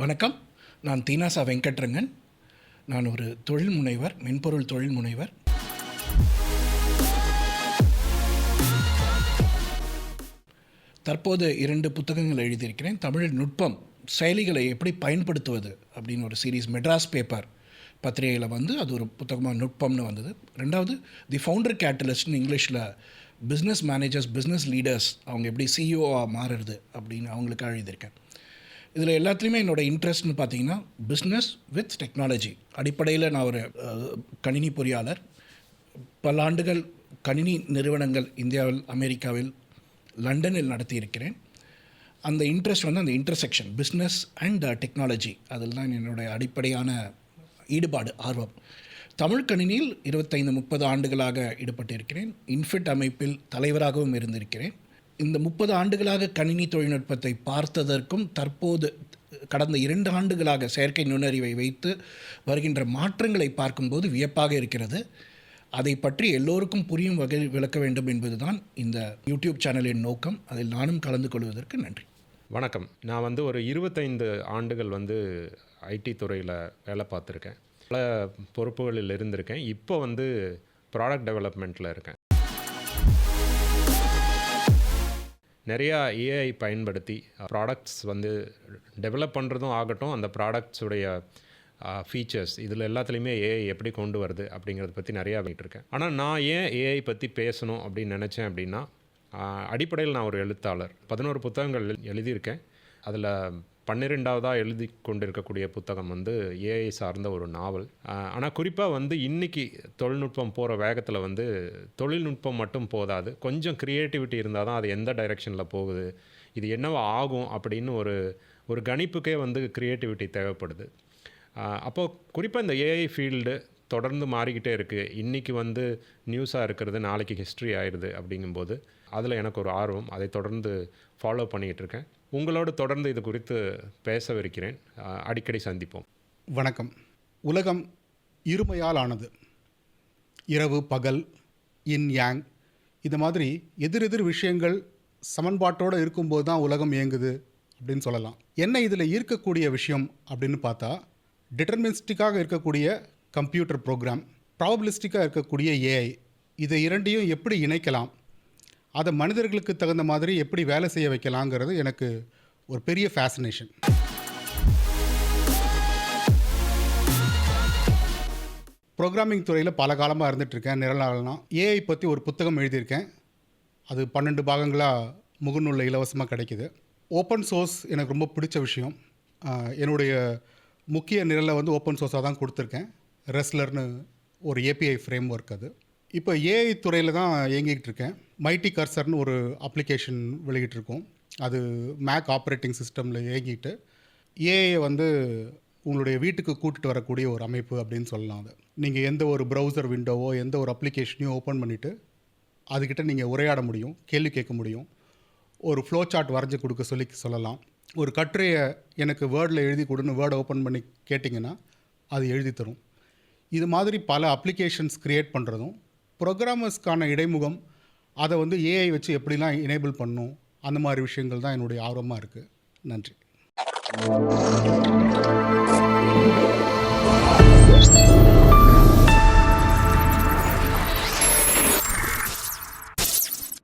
வணக்கம். நான் தீனாசா வெங்கட்ரங்கன். நான் ஒரு தொழில் முனைவர் மென்பொருள் தொழில் முனைவர். தற்போது இரண்டு புத்தகங்கள் எழுதியிருக்கிறேன். தமிழ் நுட்பம் செயலிகளை எப்படி பயன்படுத்துவது அப்படின்னு ஒரு சீரீஸ் மெட்ராஸ் பேப்பர் பத்திரிகையில் வந்து அது ஒரு புத்தகமாக நுட்பம்னு வந்தது. ரெண்டாவது தி ஃபவுண்டர் கேட்டலிஸ்ட்னு இங்கிலீஷில் பிஸ்னஸ் மேனேஜர்ஸ் பிஸ்னஸ் லீடர்ஸ் அவங்க எப்படி சிஇஓவாக மாறுறது அப்படின்னு அவங்களுக்கு எழுதியிருக்கேன். இதில் எல்லாத்துலேயுமே என்னோட இன்ட்ரெஸ்ட்னு பார்த்தீங்கன்னா பிஸ்னஸ் வித் டெக்னாலஜி அடிப்படையில் நான் ஒரு கணினி பொறியாளர். பல ஆண்டுகள் கணினி நிறுவனங்கள் இந்தியாவில் அமெரிக்காவில் லண்டனில் நடத்தியிருக்கிறேன். அந்த இன்ட்ரெஸ்ட் வந்து அந்த இன்டர்செக்ஷன் பிஸ்னஸ் அண்ட் டெக்னாலஜி அதில் தான் என்னுடைய அடிப்படையான ஈடுபாடு ஆர்வம். தமிழ் கணினியில் இருபத்தைந்து முப்பது ஆண்டுகளாக ஈடுபட்டிருக்கிறேன். இன்ஃபிட் அமைப்பில் தலைவராகவும் இருந்திருக்கிறேன். இந்த முப்பது ஆண்டுகளாக கணினி தொழில்நுட்பத்தை பார்த்ததற்கும் தற்போது கடந்த இரண்டு ஆண்டுகளாக செயற்கை நுண்ணறிவை வைத்து வருகின்ற மாற்றங்களை பார்க்கும்போது வியப்பாக இருக்கிறது. அதை பற்றி எல்லோருக்கும் புரியும் வகையில் விளக்க வேண்டும் என்பதுதான் இந்த யூடியூப் சேனலின் நோக்கம். அதில் நானும் கலந்து கொள்வதற்கு நன்றி. வணக்கம். நான் வந்து ஒரு இருபத்தைந்து ஆண்டுகள் வந்து ஐடி துறையில் வேலை பார்த்துருக்கேன். பல பொறுப்புகளில் இருந்திருக்கேன். இப்போ வந்து ப்ராடக்ட் டெவலப்மெண்ட்டில் இருக்கேன். நிறையா ஏஐ பயன்படுத்தி uh, ப்ராடக்ட்ஸ் வந்து டெவலப் பண்ணுறதும் ஆகட்டும் அந்த ப்ராடக்ட்ஸுடைய ஃபீச்சர்ஸ் uh, இதில் எல்லாத்துலேயுமே ஏஐ எப்படி கொண்டு வருது அப்படிங்கிறத பற்றி நிறையா பண்ணிட்டு இருக்கேன் ஆனால் நான் ஏன் ஏஐ பற்றி பேசணும் அப்படின்னு நினச்சேன் அப்படின்னா uh, அடிப்படையில் நான் ஒரு எழுத்தாளர். பதினோரு புத்தகங்கள் எழு- எழுதியிருக்கேன். அதில் பன்னிரெண்டாவதாக எழுதி கொண்டிருக்கக்கூடிய புத்தகம் வந்து ஏஐ சார்ந்த ஒரு நாவல். ஆனால் குறிப்பாக வந்து இன்றைக்கி தொழில்நுட்பம் போகிற வேகத்தில் வந்து தொழில்நுட்பம் மட்டும் போதாது. கொஞ்சம் க்ரியேட்டிவிட்டி இருந்தால் தான் அது எந்த டைரெக்ஷனில் போகுது இது என்னவா ஆகும் அப்படின்னு ஒரு ஒரு கணிப்புக்கே வந்து க்ரியேட்டிவிட்டி தேவைப்படுது. அப்போது குறிப்பாக இந்த ஏஐ ஃபீல்டு தொடர்ந்து மாறிக்கிட்டே இருக்குது இன்றைக்கி வந்து நியூஸாக இருக்கிறது நாளைக்கு ஹிஸ்ட்ரி ஆயிடுது அப்படிங்கும்போது அதில் எனக்கு ஒரு ஆர்வம். அதை தொடர்ந்து ஃபாலோ பண்ணிகிட்டு இருக்கேன். உங்களோடு தொடர்ந்து இது குறித்து பேசவிருக்கிறேன். அடிக்கடி சந்திப்போம். வணக்கம். உலகம் இருமையால் ஆனது. இரவு பகல் இன் யாங் இது மாதிரி எதிரெதிர் விஷயங்கள் சமன்பாட்டோடு இருக்கும்போது தான் உலகம் இயங்குது அப்படின்னு சொல்லலாம். என்ன இதில் ஈர்க்கக்கூடிய விஷயம் அப்படின்னு பார்த்தா டிட்டர்மினிஸ்டிக்காக இருக்கக்கூடிய கம்ப்யூட்டர் ப்ரோக்ராம் ப்ராபபிலிஸ்டிக்காக இருக்கக்கூடிய ஏஐ இதை இரண்டையும் எப்படி இணைக்கலாம்? அதை மனிதர்களுக்கு தகுந்த மாதிரி எப்படி வேலை செய்ய வைக்கலாங்கிறது எனக்கு ஒரு பெரிய ஃபேசினேஷன் ப்ரோக்ராமிங் துறையில் பல காலமாக இருந்துகிட்ருக்கேன் நிரலாளனா ஏஐ பற்றி ஒரு புத்தகம் எழுதியிருக்கேன். அது பன்னெண்டு பாகங்களாக முகநூலில் இலவசமாக கிடைக்கிது. ஓப்பன் சோர்ஸ் எனக்கு ரொம்ப பிடிச்ச விஷயம். என்னுடைய முக்கிய நிரலை வந்து ஓப்பன் சோர்ஸாக தான் கொடுத்துருக்கேன். ரெஸ்லர்னு ஒரு ஏபிஐ ஃப்ரேம் ஒர்க் அது. இப்போ ஏஐ துறையில் தான் இயங்கிக்கிட்டு இருக்கேன். மைட்டி கர்சர்னு ஒரு அப்ளிகேஷன் வெளியிட்டிருக்கோம். அது மேக் ஆப்ரேட்டிங் சிஸ்டமில் இயங்கிட்டு ஏஐ வந்து உங்களுடைய வீட்டுக்கு கூட்டிட்டு வரக்கூடிய ஒரு அமைப்பு அப்படின்னு சொல்லலாம் அது. நீங்கள் எந்த ஒரு ப்ரௌசர் விண்டோவோ எந்த ஒரு அப்ளிகேஷனையும் ஓப்பன் பண்ணிவிட்டு அதுக்கிட்ட நீங்கள் உரையாட முடியும் கேள்வி கேட்க முடியும். ஒரு ஃப்ளோ சார்ட் வரைஞ்சி கொடுக்க சொல்லி சொல்லலாம். ஒரு கட்டுரையை எனக்கு வேர்டில் எழுதி கொடுன்னு வேர்டை ஓப்பன் பண்ணி கேட்டிங்கன்னா அது எழுதி தரும். இது மாதிரி பல அப்ளிகேஷன்ஸ் க்ரியேட் பண்ணுறதும் ப்ரோக்ராமர்ஸ்க்கான இடைமுகம் அதை வந்து ஏஐ வச்சு எப்படிலாம் எனேபிள் பண்ணும் அந்த மாதிரி விஷயங்கள் தான் என்னுடைய ஆர்வமாக இருக்குது நன்றி.